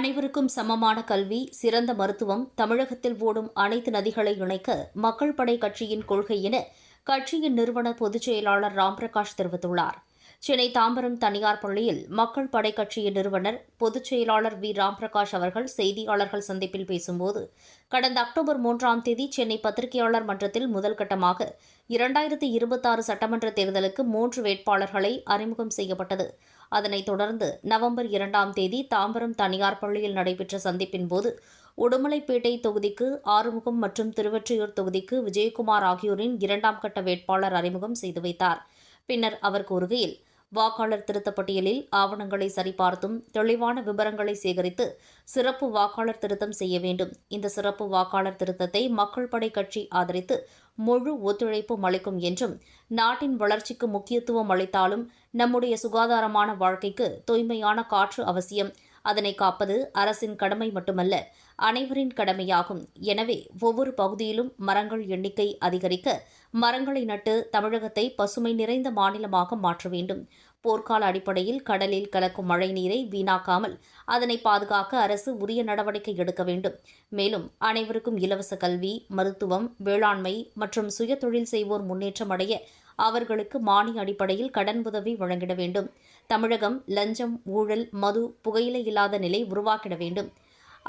அனைவருக்கும் சமமான கல்வி சிறந்த மருத்துவம் தமிழகத்தில் ஓடும் அனைத்து நதிகளை இணைக்க மக்கள் படை கட்சியின் கொள்கை என கட்சியின் நிறுவன பொதுச் செயலாளர் ராம்பிரகாஷ் தெரிவித்துள்ளார். சென்னை தாம்பரம் தனியார் பள்ளியில் மக்கள் படை கட்சியின் நிறுவனர் பொதுச் செயலாளர் வி. ராம்பிரகாஷ் அவர்கள் செய்தியாளர்கள் சந்திப்பில் பேசும்போது கடந்த அக்டோபர் மூன்றாம் தேதி சென்னை பத்திரிகையாளர் மன்றத்தில் முதல் கட்டமாக இரண்டாயிரத்தி இருபத்தாறு சட்டமன்ற தேர்தலுக்கு மூன்று வேட்பாளர்களை அறிமுகம் செய்யப்பட்டது. அதனைத் தொடர்ந்து நவம்பர் இரண்டாம் தேதி தாம்பரம் தனியார் பள்ளியில் நடைபெற்ற சந்திப்பின் போது உடுமலைப்பேட்டை தொகுதிக்கு ஆறுமுகம் மற்றும் திருவொற்றியூர் தொகுதிக்கு விஜயகுமார் ஆகியோரின் இரண்டாம் கட்ட வேட்பாளர் அறிமுகம் செய்து வைத்தார். பின்னர் அவர் கூறுகையில் வாக்காளர் திருத்த பட்டியலில் ஆவணங்களை சரிபார்த்தும் தெளிவான விவரங்களை சேகரித்து சிறப்பு வாக்காளர் திருத்தம் செய்ய வேண்டும். இந்த சிறப்பு வாக்காளர் திருத்தத்தை மக்கள் படை கட்சி ஆதரித்து முழு ஒத்துழைப்பும் அளிக்கும் என்றும் நாட்டின் வளர்ச்சிக்கு முக்கியத்துவம் அளித்தாலும் நம்முடைய சுகாதாரமான வாழ்க்கைக்கு தூய்மையான காற்று அவசியம். அதனை காப்பது அரசின் கடமை மட்டுமல்ல அனைவரின் கடமையாகும். எனவே ஒவ்வொரு பகுதியிலும் மரங்கள் எண்ணிக்கை அதிகரிக்க மரங்களை நட்டு தமிழகத்தை பசுமை நிறைந்த மாநிலமாக மாற்ற வேண்டும். போர்க்கால அடிப்படையில் கடலில் கலக்கும் மழைநீரை வீணாக்காமல் அதனை பாதுகாக்க அரசு உரிய நடவடிக்கை எடுக்க வேண்டும். மேலும் அனைவருக்கும் இலவச கல்வி மருத்துவம் வேளாண்மை மற்றும் சுயதொழில் செய்வோர் முன்னேற்றம் அடைய அவர்களுக்கு மானிய அடிப்படையில் கடன் உதவி வழங்கிட வேண்டும். தமிழகம் லஞ்சம் ஊழல் மது புகையிலை இல்லாத நிலை உருவாக்கிட வேண்டும்.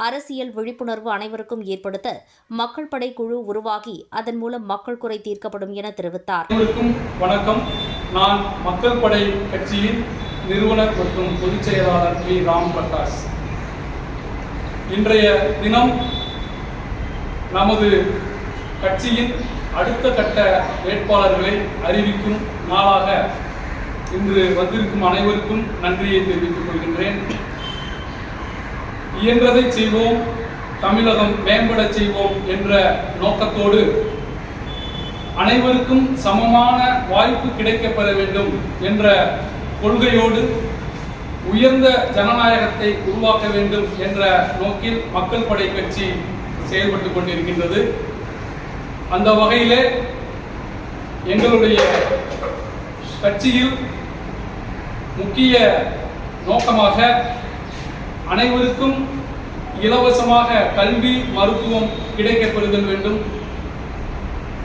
அரசியல் விழிப்புணர்வு அனைவருக்கும் ஏற்படுத்த மக்கள் படை குழு உருவாகி அதன் மூலம் மக்கள் குறை தீர்க்கப்படும் என தெரிவித்தார். வணக்கம். நான் மக்கள் படை கட்சியின் நிறுவனர் மற்றும் பொதுச் செயலாளர் பி. ராம் பிரகாஷ் இன்றைய தினம் நமது கட்சியின் அடுத்த கட்ட வேட்பாளர்களை அறிவிக்கும் நாளாக இன்று வந்திருக்கும் அனைவருக்கும் நன்றியை தெரிவித்துக் கொள்கின்றேன். இயன்றதை செய்வோம் தமிழகம் மேம்படச் செய்வோம் என்ற நோக்கத்தோடு அனைவருக்கும் சமமான வாய்ப்பு கிடைக்கப்பெற வேண்டும் என்ற கொள்கையோடு உயர்ந்த ஜனநாயகத்தை உருவாக்க வேண்டும் என்ற நோக்கில் மக்கள் படை கட்சி செயல்பட்டுக் கொண்டிருக்கின்றது. அந்த வகையிலே எங்களுடைய கட்சியில் முக்கிய நோக்கமாக அனைவருக்கும் இலவசமாக கல்வி மருத்துவம் கிடைக்கப்பெறுதல் வேண்டும்.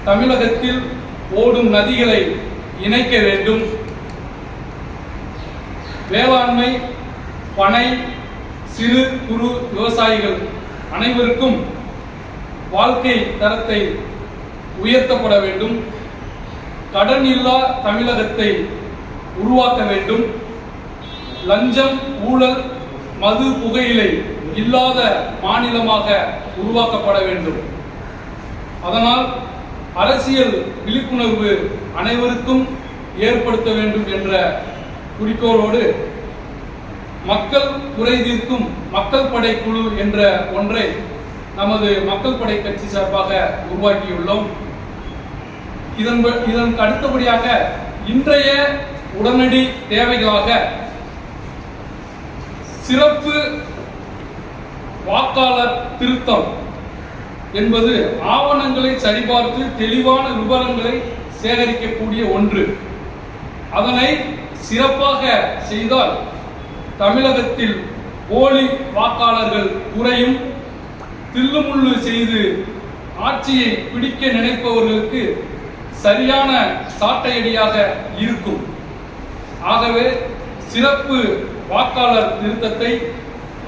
தமிழகத்தில் ஓடும் நதிகளை இணைக்க வேண்டும். வேளாண்மை பனை சிறு குறு விவசாயிகள் அனைவருக்கும் வாழ்க்கை தரத்தை உயர்த்தப்பட வேண்டும். கடன் இல்லா தமிழகத்தை உருவாக்க வேண்டும். லஞ்சம் ஊழல் மது புகையிலை இல்லாத மாநிலமாக உருவாக்கப்பட வேண்டும். அதனால் அரசியல் விழிப்புணர்வு அனைவருக்கும் ஏற்படுத்த வேண்டும் என்ற குறிக்கோளோடு மக்கள் குறை தீர்க்கும் மக்கள் படை குழு என்ற ஒன்றை நமது மக்கள் படை கட்சி சார்பாக உருவாக்கியுள்ளோம். இதன் இதன் அடுத்தபடியாக இன்றைய உடனடி தேவைகளாக சிறப்பு வாக்காளர் திருத்தம் என்பது ஆவணங்களை சரிபார்த்து தெளிவான விவரங்களை சேகரிக்கக்கூடிய ஒன்று. அதனை சிறப்பாக செய்தால் தமிழகத்தில் போலி வாக்காளர்கள் குறையும். தில்லுமுள்ளு செய்து ஆட்சியை பிடிக்க நினைப்பவர்களுக்கு சரியான சாட்டையடியாக இருக்கும். ஆகவே சிறப்பு வாக்காளர் திருத்தத்தை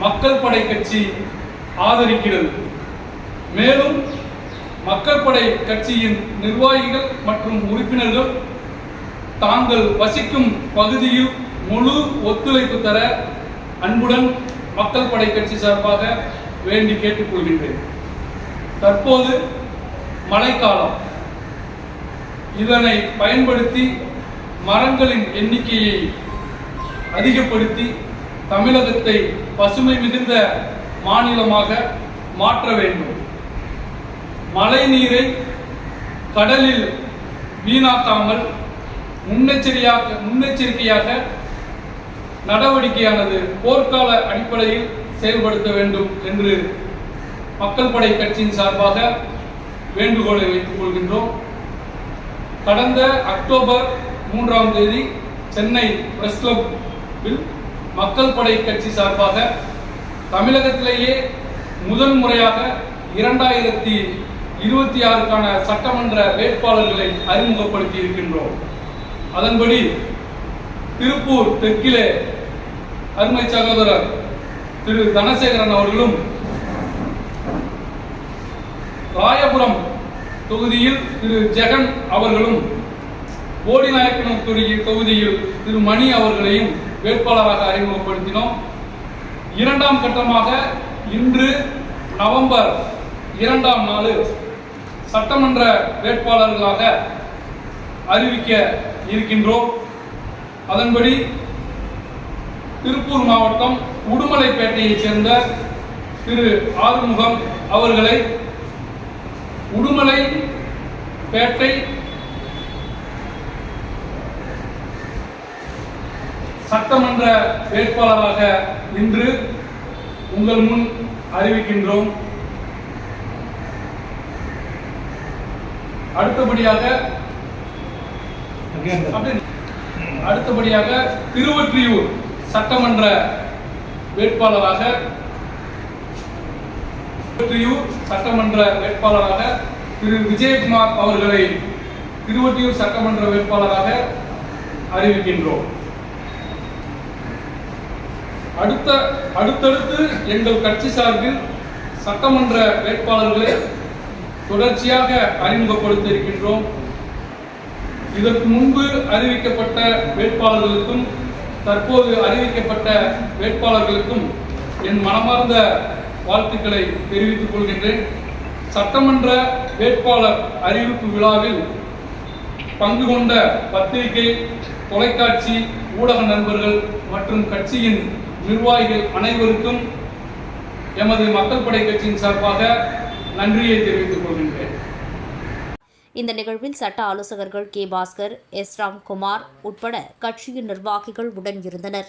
மக்கள் படை கட்சி ஆதரிக்கிறது. மேலும் மக்கள் படை கட்சியின் நிர்வாகிகள் மற்றும் உறுப்பினர்கள் தாங்கள் வசிக்கும் பகுதியில் முழு ஒத்துழைப்பு தர அன்புடன் மக்கள் படை கட்சி சார்பாக வேண்டி கேட்டுக்கொள்கின்றேன். தற்போது மழைக்காலம். இதனை பயன்படுத்தி மரங்களின் எண்ணிக்கையை அதிகப்படுத்தி தமிழகத்தை பசுமை மிகுந்த மாநிலமாக மாற்ற வேண்டும். மழை நீரை கடலில் வீணாக்காமல் முன்னெச்சரியாக முன்னெச்சரிக்கையாக நடவடிக்கையானது போர்க்கால அடிப்படையில் செயல்படுத்த வேண்டும் என்று மக்கள் படை கட்சியின் சார்பாக வேண்டுகோளை வைத்துக் கொள்கின்றோம். கடந்த அக்டோபர் மூன்றாம் தேதி சென்னை பிரஸ் கிளப்பில் மக்கள் படை கட்சி சார்பாக தமிழகத்திலேயே முதன் முறையாக இரண்டாயிரத்தி இருபத்தி ஆறுக்கான சட்டமன்ற வேட்பாளர்களை அறிமுகப்படுத்தி இருக்கின்றோம். அதன்படி திருப்பூர் தெற்கிலே அருமை சகோதரர் திரு தனசேகரன் அவர்களும் ராயபுரம் தொகுதியில் திரு ஜெகன் அவர்களும் போடிநாயக்கனம் தொகுதியில் திரு மணி அவர்களையும் வேட்பாளராக அறிமுகப்படுத்தினோம். இரண்டாம் கட்டமாக இன்று நவம்பர் இரண்டாம் நாள் சட்டமன்ற வேட்பாளர்களாக அறிவிக்க இருக்கின்றோம். அதன்படி திருப்பூர் மாவட்டம் உடுமலைப்பேட்டையைச் சேர்ந்த திரு ஆறுமுகம் அவர்களை உடுமலை பேட்டை சட்டமன்ற வேட்பாளராக இன்று உங்கள் முன் அறிவிக்கின்றோம். அடுத்தபடியாக அடுத்தபடியாக திருவொற்றியூர் சட்டமன்ற வேட்பாளராக திருவொற்றியூர் சட்டமன்ற வேட்பாளராக திரு. விஜயகுமார் அவர்களை திருவொற்றியூர் சட்டமன்ற வேட்பாளராக அறிவிக்கின்றோம். அடுத்த அடுத்தடுத்து எங்கள் கட்சி சார்பில் சட்டமன்ற வேட்பாளர்களை தொடர்ச்சியாக அறிமுகப்படுத்த இருக்கின்றோம் இதற்கு முன்பு அறிவிக்கப்பட்ட வேட்பாளர்களுக்கும் தற்போது அறிவிக்கப்பட்ட வேட்பாளர்களுக்கும் என் மனமார்ந்த வாழ்த்துக்களை தெரிவித்துக் கொள்கின்றேன். சட்டமன்ற வேட்பாளர் அறிவிப்பு விழாவில் பங்கு கொண்ட பத்திரிகை தொலைக்காட்சி ஊடக நண்பர்கள் மற்றும் கட்சியின் நிர்வாகிகள் அனைவருக்கும் எமது மக்கள் படை கட்சியின் சார்பாக நன்றியை தெரிவித்துக் கொள்கின்றேன். இந்த நிகழ்வில் சட்ட ஆலோசகர்கள் கே பாஸ்கர் எஸ் ராம்குமார் உட்பட கட்சியின் நிர்வாகிகள் உடன் இருந்தனர்.